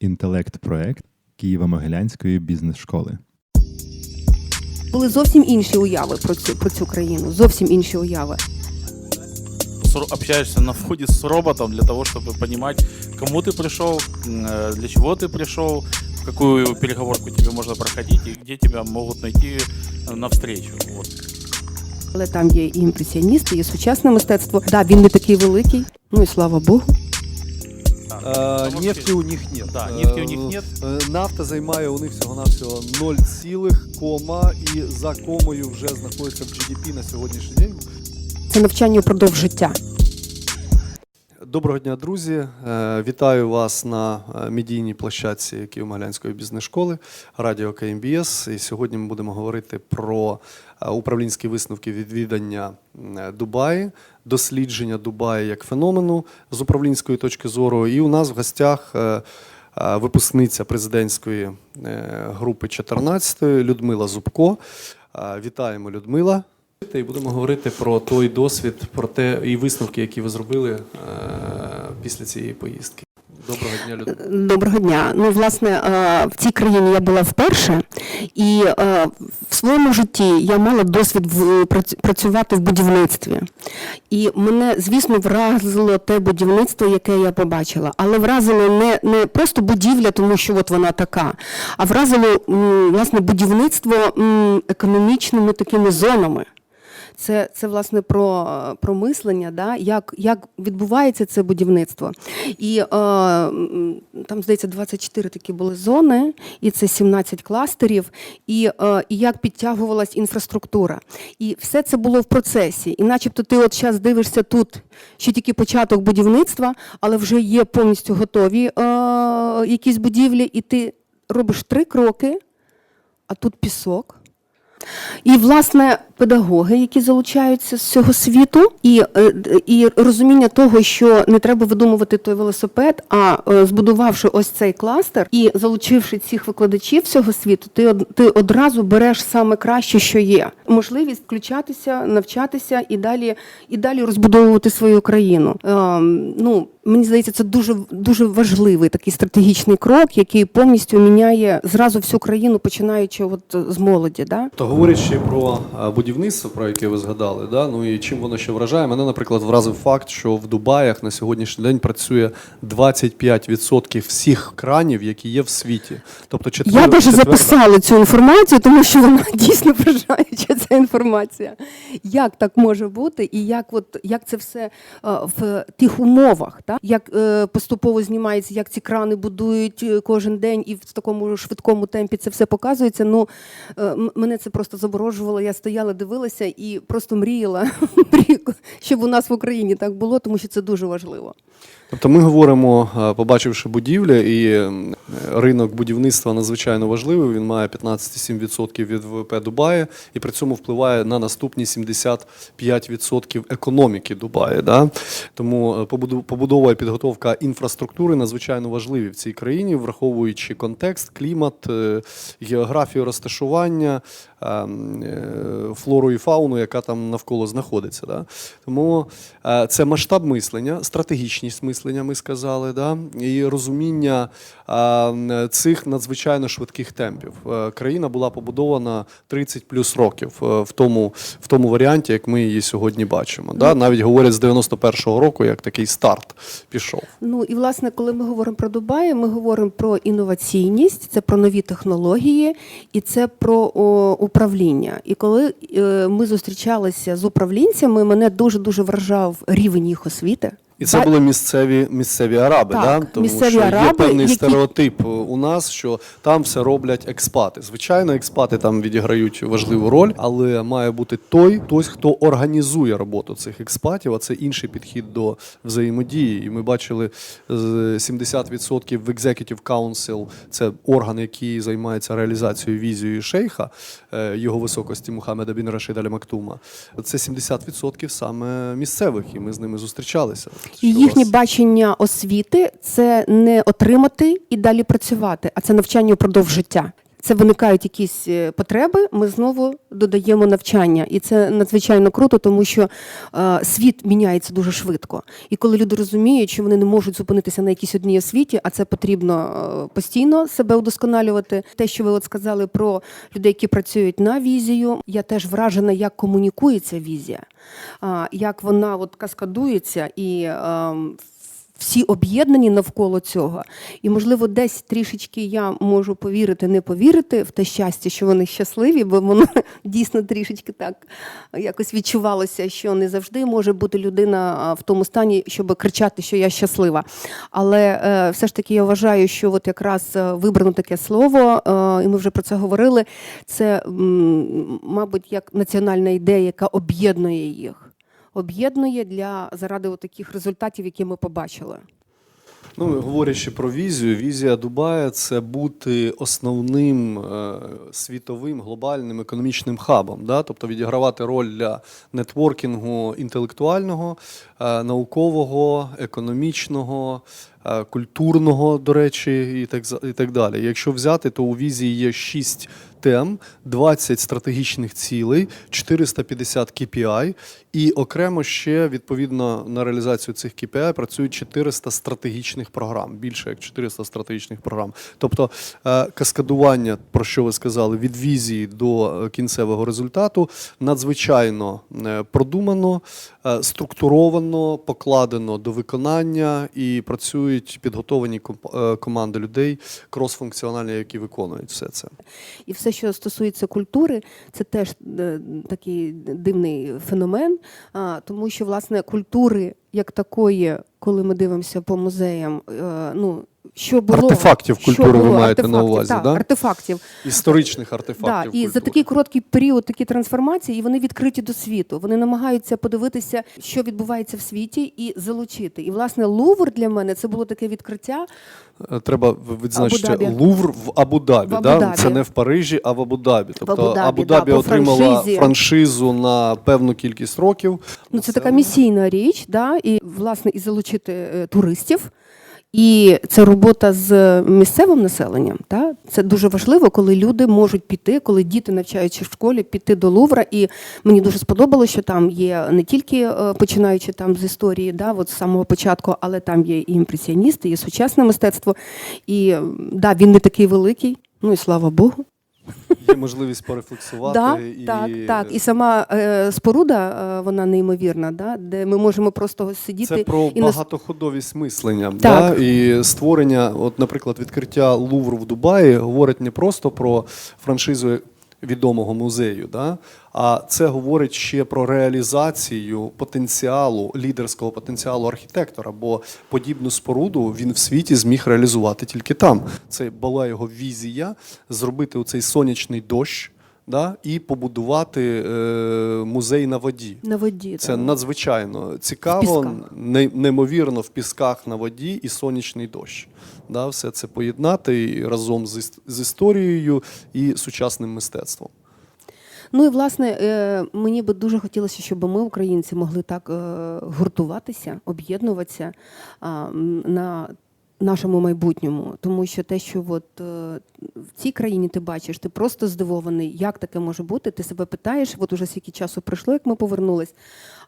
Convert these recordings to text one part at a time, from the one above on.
інтелект-проект Києво-Могилянської бізнес-школи. Були зовсім інші уяви про цю про цю країну. Зовсім інші уяви. с- общаешься на входе с роботом для того, чтобы понимать, кому ты пришел, м, э, для чего ты пришел, в какую переговорку тебе можно проходить и где тебя могут найти э, навстречу. Вот. Але там є і імпресіоністи, і сучасне мистецтво. Да, він не такий великий. Ну і слава Богу. Е, вообще- Нефті у них нет. Да, Е, нефти у них нет. е, Нафта займає у них всього-навсього 0, цілих, кома, і за комою вже знаходиться в GDP на сьогоднішній день. Це навчання впродовж життя. Доброго дня, друзі. Е, Вітаю вас на е, медійній площадці Києво-Могилянської бізнес-школи Радіо КМБС. І сьогодні ми будемо говорити про е, управлінські висновки відвідання Дубаї, дослідження Дубаї як феномену з управлінської точки зору. І у нас в гостях випускниця президентської групи 14 Людмила Зубко. Вітаємо, Людмила. І будемо говорити про той досвід, про те і висновки, які ви зробили е, після цієї поїздки. Доброго дня, Людмила. Доброго дня. Ну, власне, е, в цій країні я була вперше, і е, в своєму житті я мала досвід в- прац- працювати в будівництві. І мене, звісно, вразило те будівництво, яке я побачила. Але вразило не, не просто будівля, тому що от вона така, а вразило власне будівництво економічними такими зонами. Це, це власне про, про мислення, да? як, як відбувається це будівництво. І е, там, здається, 24 такі були зони, і це 17 кластерів, і, е, і як підтягувалась інфраструктура. І все це було в процесі. І начебто ти от зараз дивишся тут, що тільки початок будівництва, але вже є повністю готові е, якісь будівлі, і ти робиш три кроки, а тут пісок. І, власне, педагоги, які залучаються з цього світу, і, е, і розуміння того, що не треба видумувати той велосипед, а е, збудувавши ось цей кластер і залучивши цих викладачів всього світу, ти, ти одразу береш саме краще, що є. Можливість включатися, навчатися і далі, і далі розбудовувати свою країну. Ем, ну, мені здається, це дуже, дуже важливий такий стратегічний крок, який повністю міняє зразу всю країну, починаючи от з молоді. Да? То говорячи про будівництво, про яке ви згадали, да, ну і чим воно ще вражає, мене, наприклад, вразив факт, що в Дубаях на сьогоднішній день працює 25% всіх кранів, які є в світі. Тобто Я навіть записала цю інформацію, тому що вона дійсно вражаюча ця інформація. Як так може бути, і як, от, як це все е, в тих умовах, як е, поступово знімається, як ці крани будують е, кожен день, і в такому швидкому темпі це все показується. Ну, е, мене це просто заборожувало. Я стояла, дивилася і просто мріяла, щоб у нас в Україні так було, тому що це дуже важливо. Тобто ми говоримо, е, побачивши будівлі, і ринок будівництва надзвичайно важливий. Він має 15,7% від ВВП Дубая, і при цьому впливає на наступні 75% економіки Дубая. Да? Тому е, побудова і підготовка інфраструктури надзвичайно важливі в цій країні, враховуючи контекст, клімат, е, географію розташування, е, м, е, флору і фауну, яка там навколо знаходиться. Да? Тому е, це масштаб мислення, стратегічність мислення, ми сказали, да? і розуміння цих надзвичайно швидких темпів. Е, Країна була побудована 30 плюс років е, в тому, в тому варіанті, як ми її сьогодні бачимо. Да? Навіть говорять з 91-го року, як такий старт пішов. Ну і власне, коли ми говоримо про Дубай, ми говоримо про інноваційність, це про нові технології і це про о, управління. І коли е, ми зустрічалися з управлінцями, мене дуже дуже вражав рівень їх освіти. І це були місцеві, місцеві араби, Так, да? тому місцеві що є певний які- стереотип у нас, що там все роблять експати. Звичайно, експати там відіграють важливу роль, але має бути той, хтось, хто організує роботу цих експатів, а це інший підхід до взаємодії. І ми бачили з 70% в Executive Council – це орган, який займається реалізацією візією шейха, е, його високості Мухаммеда бін Рашида Аль Мактума. Це 70% саме місцевих, і ми з ними зустрічалися. І їхнє бачення освіти це не отримати і далі працювати, а це навчання впродовж життя. Це виникають якісь е, потреби, ми знову додаємо навчання. І це надзвичайно круто, тому що е, світ міняється дуже швидко. І коли люди розуміють, що вони не можуть зупинитися на якійсь одній освіті, а це потрібно е, постійно себе удосконалювати. Те, що ви от сказали про людей, які працюють на візію, я теж вражена, як комунікується візія, як вона от каскадується і. Всі об'єднані навколо цього. І, можливо, десь трішечки я можу повірити, не повірити в те щастя, що вони щасливі, бо воно дійсно трішечки так якось відчувалося, що не завжди може бути людина в тому стані, щоб кричати, що я щаслива. Але е, все ж таки я вважаю, що от якраз е, вибрано таке слово, е, і ми вже про це говорили. Це, мабуть, як національна ідея, яка об'єднує їх. Об'єднує для заради таких результатів, які ми побачили. Ну, говорячи про візію, візія Дубая це бути основним е, світовим глобальним економічним хабом, да? тобто відігравати роль для нетворкінгу інтелектуального, е, наукового, економічного, культурного, до речі, і так, і так далі. Якщо взяти, то у візії є 6 тем, 20 стратегічних цілей, 450 KPI, і окремо ще відповідно на реалізацію цих KPI працюють 400 стратегічних програм, більше як 400 стратегічних програм. Тобто е, каскадування, про що ви сказали, від візії до е, кінцевого результату надзвичайно е, продумано, е, структуровано, покладено до виконання і працюють підготовлені е, команди людей, крос-функціональні, які виконують все це. І все, що стосується культури, це теж е, такий дивний феномен, тому що власне культури як такої, коли ми дивимося по музеям, е, ну що було Артефактів що культури ви маєте на увазі, так, да? артефактів. Історичних Да, артефактів. і за такий короткий період такі трансформації, і вони відкриті до світу. Вони намагаються подивитися, що відбувається в світі, і залучити. І власне Лувр для мене це було таке відкриття. Е, Треба відзначити Лувр в Абу-Дабі. Да? Це не в Парижі, а в Абу-Дабі. Тобто Абу-Дабі, да, отримала франшизі. франшизу на певну кількість років. Ну, це така місійна річ, да, і власне і залучити е, туристів. І це робота з місцевим населенням. Та? Це дуже важливо, коли люди можуть піти, коли діти навчаються в школі, піти до Лувра. І мені дуже сподобалося, що там є не тільки е, починаючи там з історії, да, от з самого початку, але там є і імпресіоністи, і сучасне мистецтво. І да, він не такий великий. Ну і слава Богу. Є можливість порефлексувати. Да, і... Так, так. І сама е, споруда, е, вона неймовірна, да? де ми можемо просто сидіти Це про і нас- багатоходовість мислення. Так. Да? І створення, от, наприклад, відкриття Лувру в Дубаї говорить не просто про франшизу відомого музею, да? а це говорить ще про реалізацію потенціалу, лідерського потенціалу архітектора, бо подібну споруду він в світі зміг реалізувати тільки там. Це була його візія зробити оцей сонячний дощ. Да, і побудувати е, музей на воді. на воді. Це так. надзвичайно цікаво, не- неймовірно в пісках на воді і сонячний дощ. Да, все це поєднати разом з, з історією і сучасним мистецтвом. Ну і власне е, мені би дуже хотілося, щоб ми, українці, могли так е, гуртуватися, об'єднуватися на нашому майбутньому. Тому що те, що от, е, в цій країні ти бачиш, ти просто здивований, як таке може бути. Ти себе питаєш, от уже скільки часу пройшло, як ми повернулись.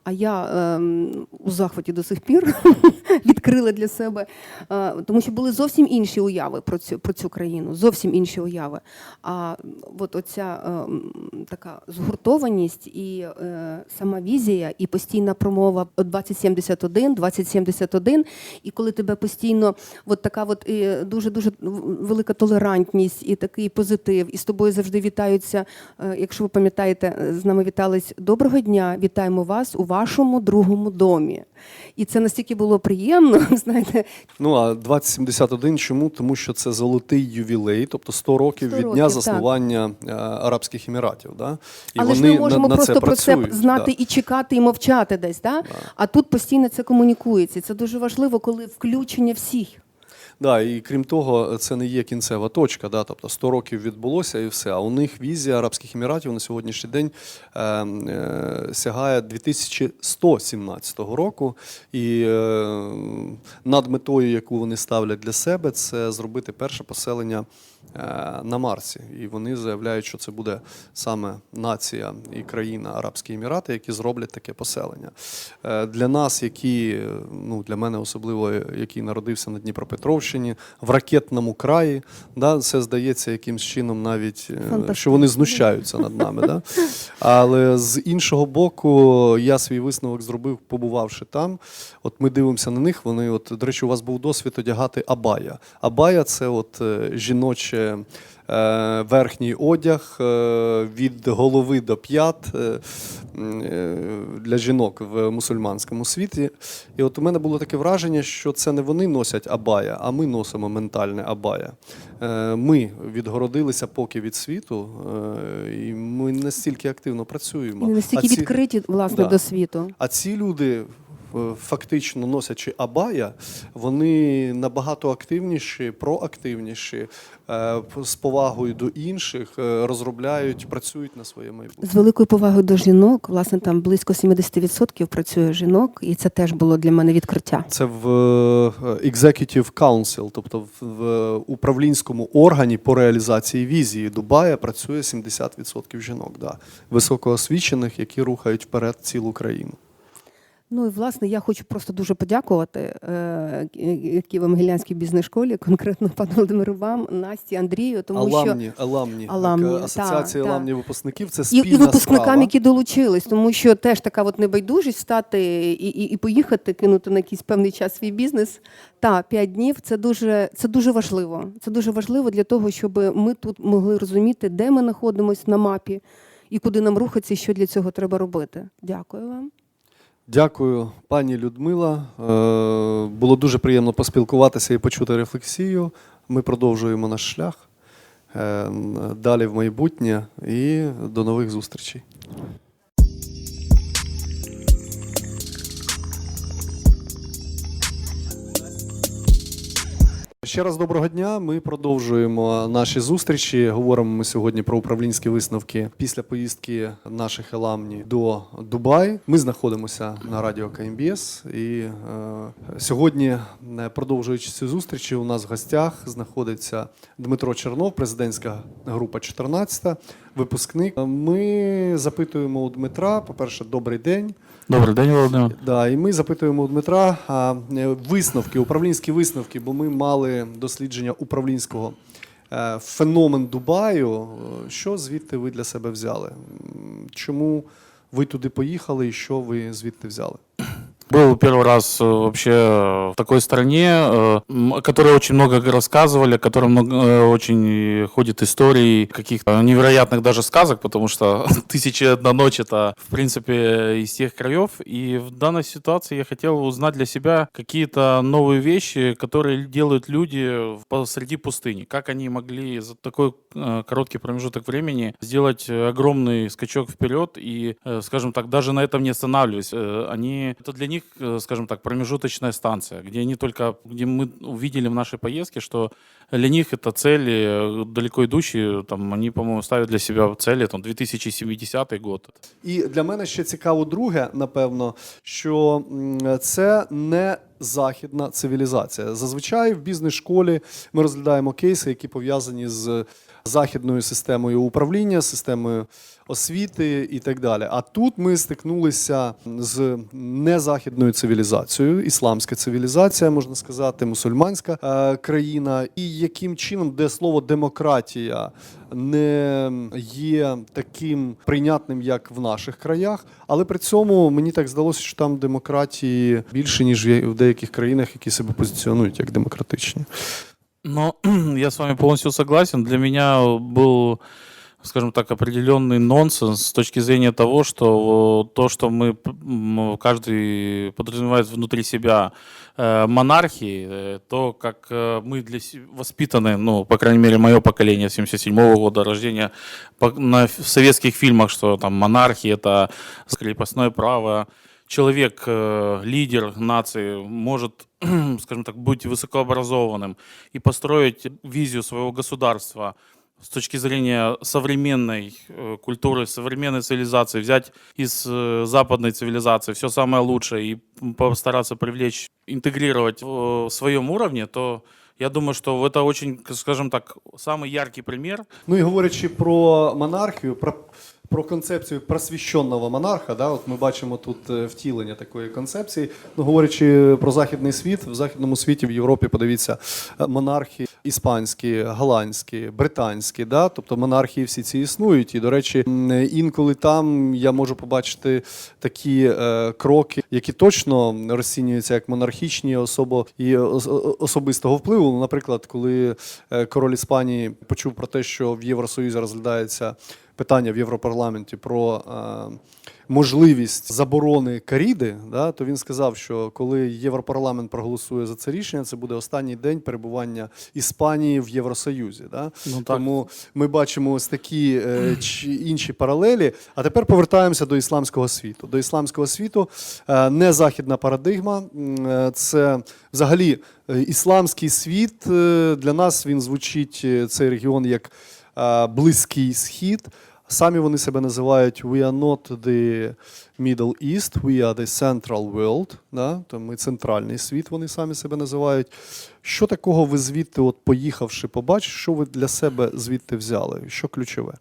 А я ем, у захваті до сих пір відкрила для себе, е, тому що були зовсім інші уяви про цю, про цю країну, зовсім інші уяви. А от оця ем, така згуртованість і е, сама візія, і постійна промова 2071, 2071, і коли тебе постійно от така от е, дуже-дуже велика толерантність і такий позитив, і з тобою завжди вітаються. е, Якщо ви пам'ятаєте, з нами вітались доброго дня, вітаємо вас у вашому другому домі. І це настільки було приємно, знаєте, Ну а 2071 чому? Тому що це золотий ювілей, тобто 100 років 100 від дня років, заснування так. Арабських Еміратів. Да? І Але ж вони ми можемо на, на просто це про це знати да. і чекати, і мовчати десь. Да? А тут постійно це комунікується. Це дуже важливо, коли включення всіх. Да, і крім того, це не є кінцева точка. Да, тобто 100 років відбулося і все. А у них візія Арабських Еміратів на сьогоднішній день е, е, сягає 2117 року. І е, над метою, яку вони ставлять для себе, це зробити перше поселення на Марсі. І вони заявляють, що це буде саме нація і країна Арабські Емірати, які зроблять таке поселення. Е, Для нас, які, е, ну для мене особливо, е, який народився на Дніпропетровщині, в ракетному краї, да, це здається якимсь чином навіть, е, що вони знущаються над нами. Да? Але з іншого боку, я свій висновок зробив, побувавши там. От ми дивимося на них. Вони, от, до речі, у вас був досвід одягати абая. Абая це от е, жіноче. Е, Верхній одяг е, від голови до п'ят е, для жінок в мусульманському світі. І от у мене було таке враження, що це не вони носять абая, а ми носимо ментальне абая. Ми відгородилися поки від світу, і ми настільки активно працюємо. І настільки ці- відкриті власне Да. до світу. а ці люди, фактично носячи абая, вони набагато активніші, проактивніші, е, з повагою до інших, е, розробляють, працюють на своє майбутнє. З великою повагою до жінок, власне, там близько 70% працює жінок, і це теж було для мене відкриття. Це в е, Executive Council, тобто в, в управлінському органі по реалізації візії Дубая працює 70% жінок, да, високоосвічених, які рухають вперед цілу країну. Ну і власне я хочу просто дуже подякувати е, Києво-Могилянській бізнес-школі, конкретно пану Володимиру вам, Насті, Андрію, тому що Аламні, аламні, Аламні, е, асоціація так, аламні випускників це і, спільна і випускникам, справа. які долучились, тому що теж така от небайдужість встати і, і, і поїхати, кинути на якийсь певний час свій бізнес. Та п'ять днів це дуже це дуже важливо. Це дуже важливо для того, щоб ми тут могли розуміти, де ми знаходимося на мапі і куди нам рухатися, і що для цього треба робити. Дякую вам. Дякую, пані Людмила. Е, Було дуже приємно поспілкуватися і почути рефлексію. Ми продовжуємо наш шлях е, далі в майбутнє і до нових зустрічей. Ще раз доброго дня. Ми продовжуємо наші зустрічі. Говоримо ми сьогодні про управлінські висновки після поїздки наших еламні до Дубай. Ми знаходимося на радіо КМБС. І е, сьогодні, е, продовжуючи ці зустрічі, у нас в гостях знаходиться Дмитро Чернов, президентська група 14, випускник. Ми запитуємо у Дмитра, по-перше, добрий день. Добрый день, Володимир. Да, і ми запитуємо у Дмитра а, е, висновки, управлінські висновки, бо ми мали дослідження управлінського е, феномен Дубаю. Е, Що звідти ви для себе взяли? Чому ви туди поїхали і що ви звідти взяли? Был первый раз э, вообще в такой стране, э, которой очень много рассказывали, о которой много, э, очень ходит историй, каких-то невероятных даже сказок, потому что «Тысяча одна ночь» — это, в принципе, из тех краев. И в данной ситуации я хотел узнать для себя какие-то новые вещи, которые делают люди посреди пустыни. Как они могли за такой э, короткий промежуток времени сделать э, огромный скачок вперед и, э, скажем так, даже на этом не останавливаясь. Э, Они, это для них, э, скажем так, промежуточная станция, где они только, где мы увидели в нашей поездке, что для них это цели э, далеко идущие, там, они, по-моему, ставят для себя цели, там, 2070 год. І для мене ще цікаво друге, напевно, що м, це не західна цивілізація. Зазвичай в бізнес-школі ми розглядаємо кейси, які пов'язані з західною системою управління, системою освіти і так далі. А тут ми стикнулися з незахідною цивілізацією, ісламська цивілізація, можна сказати, мусульманська е, країна, і яким чином, де слово демократія не є таким прийнятним, як в наших краях, але при цьому мені так здалося, що там демократії більше ніж в деяких країнах, які себе позиціонують як демократичні. Ну, я с вами полностью согласен. Для меня был, скажем так, определенный нонсенс с точки зрения того, что э, то, что мы, каждый подразумевает внутри себя э, монархии, э, то, как мы для воспитаны, ну, по крайней мере, мое поколение 77 года рождения, на, в советских фильмах, что там монархия — это крепостное право, человек, лидер нации, может, скажем так, быть высокообразованным и построить визию своего государства с точки зрения современной э, культуры, современной цивилизации, взять из э, западной цивилизации все самое лучшее и м, постараться привлечь, интегрировать в э, своем уровне, то я думаю, что это очень, скажем так, самый яркий пример Ну і говорячи про монархію, про, про концепцію просвіщеного монарха, да, от ми бачимо тут е, втілення такої концепції. Ну, говорячи про західний світ, в західному світі в Європі, подивіться, е, монархи іспанські, голландські, британські, да, тобто монархії всі ці існують. І, до речі, інколи там я можу побачити такі е, кроки, які точно розцінюються як монархічні особо і особистого впливу. Ну, Наприклад, коли е, король Іспанії почув про те, що в Євросоюзі розглядається питання в Європарламенті про е, можливість заборони каріди, да, то він сказав, що коли Європарламент проголосує за це рішення, це буде останній день перебування Іспанії в Євросоюзі. Да? Ну, так. Тому ми бачимо ось такі е, чи інші паралелі. А тепер повертаємося до ісламського світу. До ісламського світу е, не західна парадигма, це взагалі ісламський світ. Для нас він звучить цей регіон як Близький Схід. Самі вони себе називають We are not the Middle East, we are the Central World. Да? То ми центральний світ, вони самі себе називають. Що такого ви звідти, от поїхавши, побачите, що ви для себе звідти взяли? Що ключове?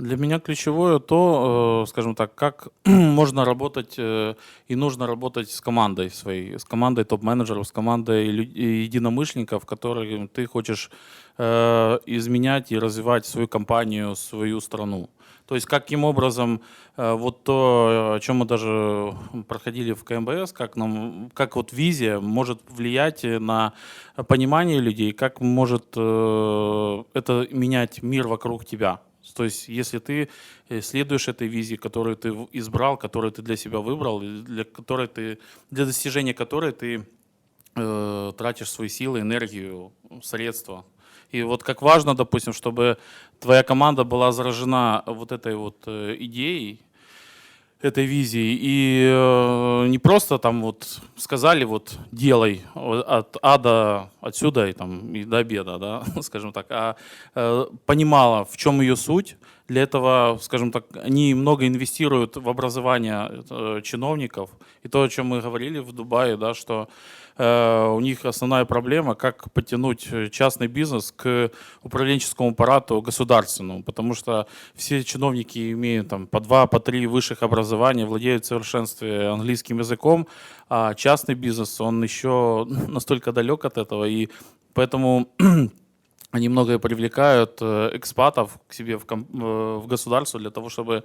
Для меня ключевое то, э, скажем так, как можно работать э, и нужно работать с командой своей, с командой топ-менеджеров, с командой единомышленников, которым ты хочешь э, изменять и развивать свою компанию, свою страну. То есть каким образом вот то, о чем мы даже проходили в КМБС, как нам, как вот визия может влиять на понимание людей, как может это менять мир вокруг тебя. То есть, если ты э, следуешь этой визии, которую ты избрал, которую ты для себя выбрал, для которой ты, для достижения которой ты э, тратишь свои силы, энергию, средства. И вот как важно, допустим, чтобы твоя команда была заражена вот этой вот э, идеей, этой визией. И э, не просто там вот сказали вот делай от А до отсюда и там и до обеда, да, скажем так, а э, понимала, в чем ее суть. Для этого, скажем так, они много инвестируют в образование э, чиновников. И то, о чем мы говорили в Дубае, да, что э, у них основная проблема, как подтянуть э, частный бизнес к управленческому аппарату государственному, потому что все чиновники имеют там по два, по три высших образования, владеют в совершенстве английским языком, а частный бизнес, он еще настолько далек от этого, и поэтому они многое привлекают э, экспатов к себе в, ком- э, в государство для того, чтобы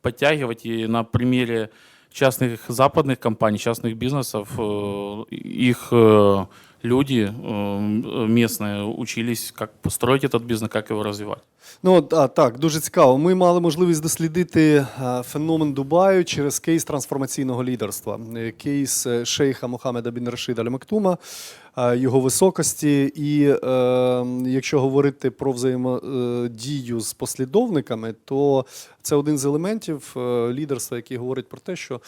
подтягивать и на примере частных западных компаний, частных бизнесов, э, их э, люди э, местные учились, как построить этот бизнес, как его развивать. Ну от, а, так, дуже цікаво. Ми мали можливість дослідити а, феномен Дубаю через кейс трансформаційного лідерства, Е, кейс е, шейха Мохамеда бін Рашида Аль Мактума, а, його високості. І е, якщо говорити про взаємодію з послідовниками, то це один з елементів е, лідерства, який говорить про те, що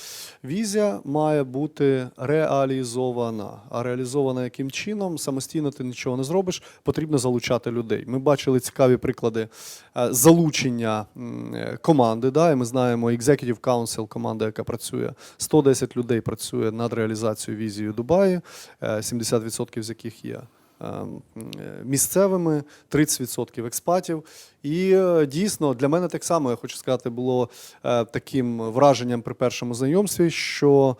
візія має бути реалізована. А реалізована яким чином? Самостійно ти нічого не зробиш, потрібно залучати людей. Ми бачили цікаві приклади е, залучення е, команди. Да, і ми знаємо Executive Council, команда, яка працює, 110 людей працює над реалізацією візії Дубаї, е, 70% з яких є. Е, м, е, Місцевими 30% експатів, і е, дійсно для мене так само я хочу сказати, було е, таким враженням при першому знайомстві, що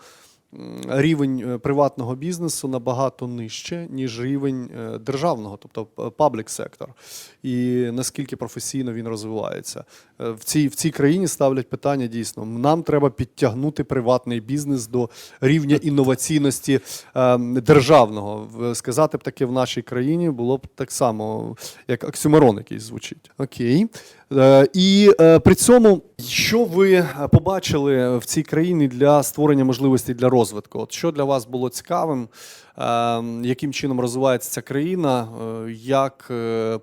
рівень е, приватного бізнесу набагато нижче, ніж рівень е, державного, тобто паблік сектор, і наскільки професійно він розвивається. Е, В цій, в цій країні ставлять питання дійсно: нам треба підтягнути приватний бізнес до рівня інноваційності е, державного. Сказати б таке в нашій країні було б так само, як оксюморон якийсь звучить. Окей. Е, І е, при цьому, що ви е, побачили в цій країні для створення можливостей для розвитку? От що для вас було цікавим? е, Яким чином розвивається ця країна? Як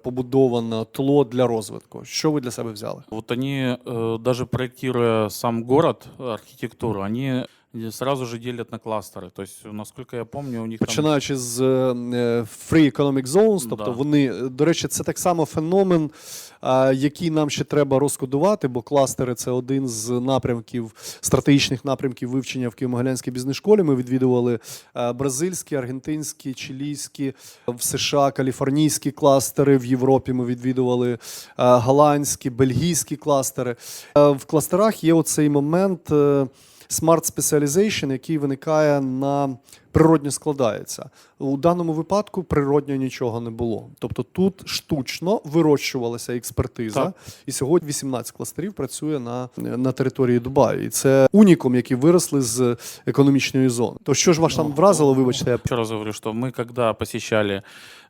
побудовано тло для розвитку? Що ви для себе взяли? Вот они, даже проектируя сам город, архитектуру, они и сразу же делят на кластеры. То есть, насколько я помню, у них там... Починаючи з е, Free Economic Zones, тобто Да. вони, е, до речі, це так само феномен, а, який нам ще треба розкодувати, бо кластери це один з напрямків, стратегічних напрямків вивчення в Києво-Могилянській бізнес-школі. Ми відвідували е, бразильські, аргентинські, чилійські, в США, каліфорнійські кластери, в Європі ми відвідували е, голландські, бельгійські кластери. Е, В кластерах є оцей момент. е, Smart Specialization, який виникає на природньо складається. У даному випадку природньо нічого не було. Тобто тут штучно вирощувалася експертиза, Так. і сьогодні 18 кластерів працює на, на території Дубаю. І це унікум, які виросли з економічної зони. То що ж вас там вразило, вибачте, я Еще раз говорю, что мы когда посещали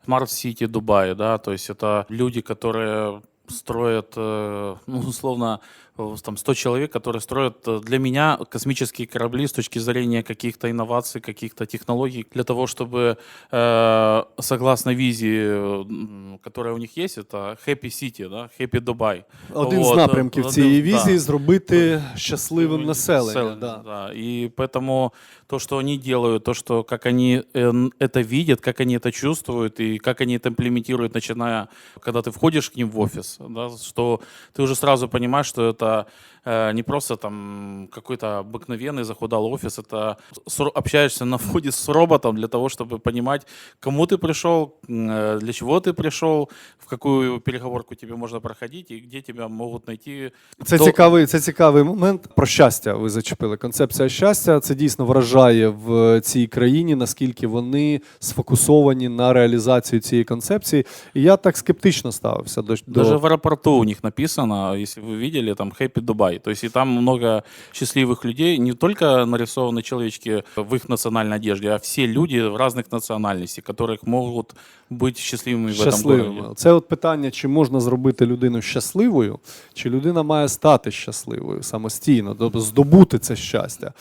Smart City Дубай, да, то есть это люди, которые строят, э, ну, условно, э, там 100 человек, которые строят э, для меня космические корабли с точки зрения каких-то инноваций, каких-то технологий, для того, чтобы, э, согласно визии, э, м, которая у них есть, это Happy City, да, Happy Dubai. один Вот, з напрямків один- цієї да. візії зробити щасливим Население, населення. Да. да. И поэтому то, что они делают, то, что как они э, н- это видят, как они это чувствуют и как они это имплементируют, начиная, когда ты входишь к ним в офис, да, что ты уже сразу понимаешь, что это э, не просто там какой-то обыкновенный захудалый офис, это с ро- общаешься на входе с роботом для того, чтобы понимать, кому ты пришел, м, э, для чего ты пришел, в какую переговорку тебе можно проходить и где тебя могут найти Це То- цікавий, це цікавий момент. Про щастя ви зачепили. Концепція щастя це дійсно вражає в цій країні, наскільки вони сфокусовані на реалізацію цієї концепції. І я так скептично ставився до, до... Даже в аэропорту у них написано, если вы видели, там Happy Dubai. То есть и там много счастливых людей, не только нарисованы человечки в их национальной одежде, а все люди разных национальностей, которых могут быть счастливыми в этом щасливими. городе. Це от питання, чи можна зробити людину щасливою, чи людина має стати щасливою самостійно, тобто здобути це щастя.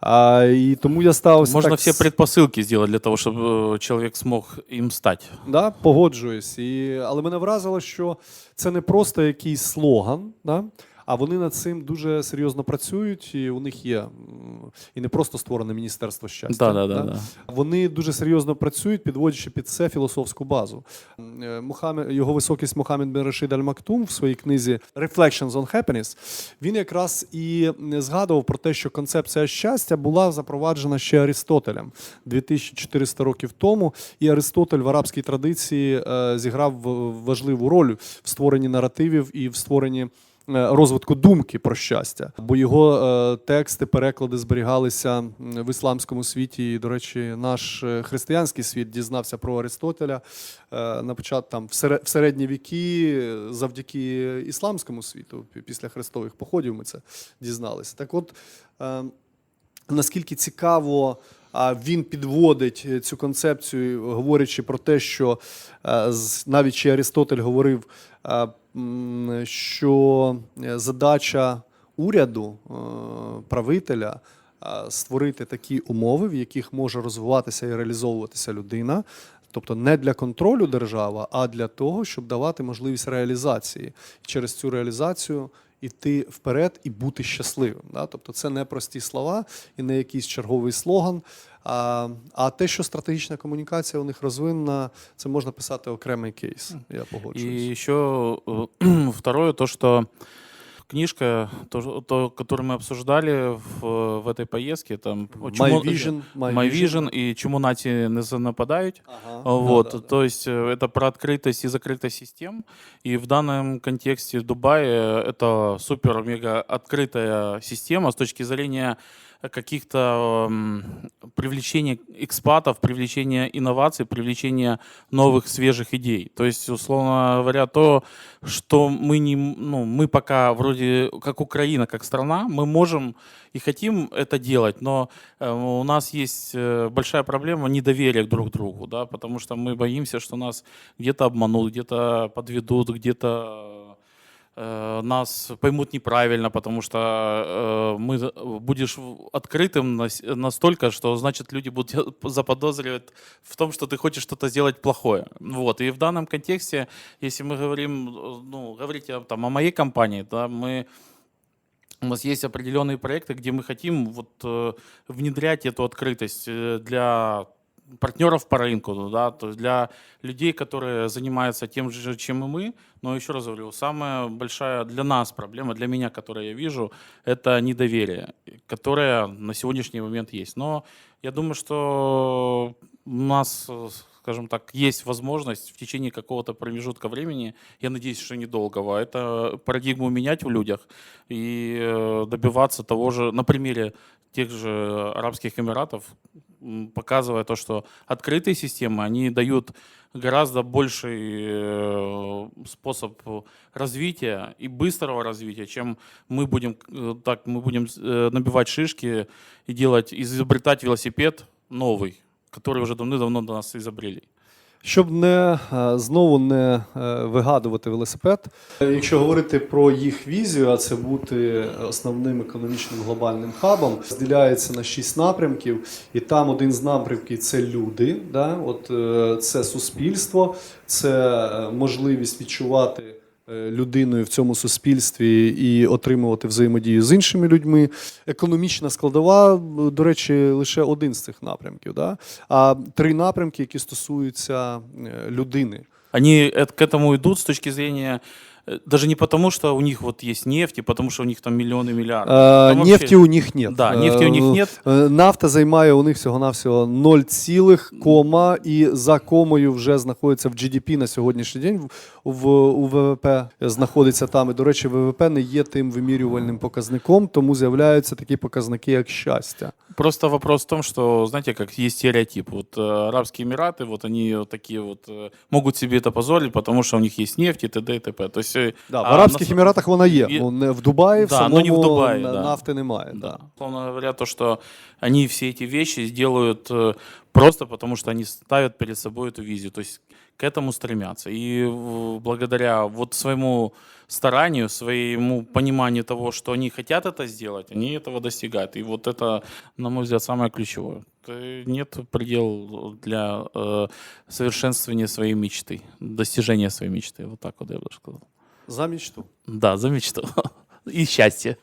А, і тому я ставився Можно так все с- предпосылки сделать для того, чтобы э, человек смог им стать. Да, погоджуюсь. І, але мене вразило, що це не просто якийсь слоган, да? А вони над цим дуже серйозно працюють, і у них є і не просто створене Міністерство щастя. Да, да, да, да. Вони дуже серйозно працюють, підводячи під це філософську базу. Е, Мухаммед, його високість Мухаммед бен Рашид Аль-Мактум в своїй книзі Reflections on Happiness він якраз і згадував про те, що концепція щастя була запроваджена ще Аристотелем 2400 років тому. І Аристотель в арабській традиції е, зіграв важливу роль в створенні наративів і в створенні. Е, Розвитку думки про щастя, бо його е, тексти, переклади зберігалися в ісламському світі. І, до речі, наш е, християнський світ дізнався про Аристотеля на початку там в, сере- в середні віки, завдяки ісламському світу. Після хрестових походів ми це дізналися. Так, от наскільки цікаво. А він підводить цю концепцію, говорячи про те, що навіть Аристотель говорив, що е, задача уряду, е, правителя е, створити такі умови, в яких може розвиватися і реалізовуватися людина. Тобто не для контролю держава, а для того, щоб давати можливість реалізації. Через цю реалізацію іти вперед і бути щасливим. Тобто це не прості слова і не якийсь черговий слоган. А, а те, що стратегічна комунікація у них розвинена, це можна писати окремий кейс. Я И погоджуюсь. еще э, второе, то, что книжка, то, то, которую мы обсуждали в, в этой поездке, там My чому- Vision, My My Vision. Vision и чому нації не занападають. Ага, Вот, да-да-да. то есть э, это про открытость и закрытость систем. И в данном контексте Дубай э, это супер-мега открытая система с точки зрения каких-то привлечения экспатов, привлечения инноваций, привлечения новых свежих идей. То есть, условно говоря, то, что мы не, ну, мы пока вроде как Украина, как страна, мы можем и хотим это делать, но э, у нас есть э, большая проблема недоверия друг к другу, да, потому что мы боимся, что нас где-то обманут, где-то подведут, где-то нас поймут неправильно, потому что э, мы будешь открытым нас- настолько, что значит люди будут заподозривать в том, что ты хочешь что-то сделать плохое. Вот. И в данном контексте, если мы говорим, э, ну, говорите там о моей компании, да, мы у нас есть определенные проекты, где мы хотим вот, э, внедрять эту открытость э, для партнеров по рынку, ну да, то есть для людей, которые занимаются тем же, чем и мы. Но еще раз говорю, самая большая для нас проблема, для меня, которую я вижу, это недоверие, которое на сегодняшний момент есть. Но я думаю, что у нас, скажем так, есть возможность в течение какого-то промежутка времени, я надеюсь, что недолгого, это парадигму менять в людях и э, добиваться того же, на примере тех же Арабских Эмиратов, показывая то, что открытые системы, они дают гораздо больший э, способ развития и быстрого развития, чем мы будем э, так мы будем э, набивать шишки и делать изобретать велосипед новый, который уже давно-давно до нас изобрели. Щоб не е, знову не е, вигадувати велосипед, якщо говорити про їх візію, а це бути основним економічним глобальним хабом, розділяється на шість напрямків, і там один з напрямків це люди, да? От, е, це суспільство, це можливість відчувати. е, Людиною в цьому суспільстві і отримувати взаємодію з іншими людьми. Економічна складова, м, до речі, лише один з цих напрямків. Да? А три напрямки, які стосуються е, людини. Они эт- к этому идут с точки зрения э, даже не потому, что у них вот есть нефть, и потому что у них там миллионы миллиардов. Е, Там вообще- Нефті у них нет. Да, нефти у них Е, нет. е, Нафта займає у них всього-навсього 0, цілих, кома, і за комою вже знаходиться в GDP на сьогоднішній день. В, в, у ВВП знаходиться там. І, до речі, ВВП не є тим вимірювальним показником, тому з'являються такі показники, як щастя. Просто вопрос в том, что, знаете, как есть стереотип. Вот э, Арабские Эмираты, вот они вот такие вот э, могут себе это позволить, потому что у них есть нефть и т.д. и т.п. То есть, э, Да, в а Арабських на- Еміратах вона є. Є- Ну, не в Дубаї, в Да, самому ну, не в Дубаї, на- да. нафти немає. Да. Да. Условно говоря, то, что они все эти вещи сделают э, просто потому, что они ставят перед собой эту визию. То есть к этому стремятся. И в- благодаря вот своему старанию, своему пониманию того, что они хотят это сделать, они этого достигают. И вот это, на мой взгляд, самое ключевое. Э, Нет предел для э, совершенствования своей мечты, достижения своей мечты. Вот так вот я бы сказал. За мечту. Да, за мечту. И счастье.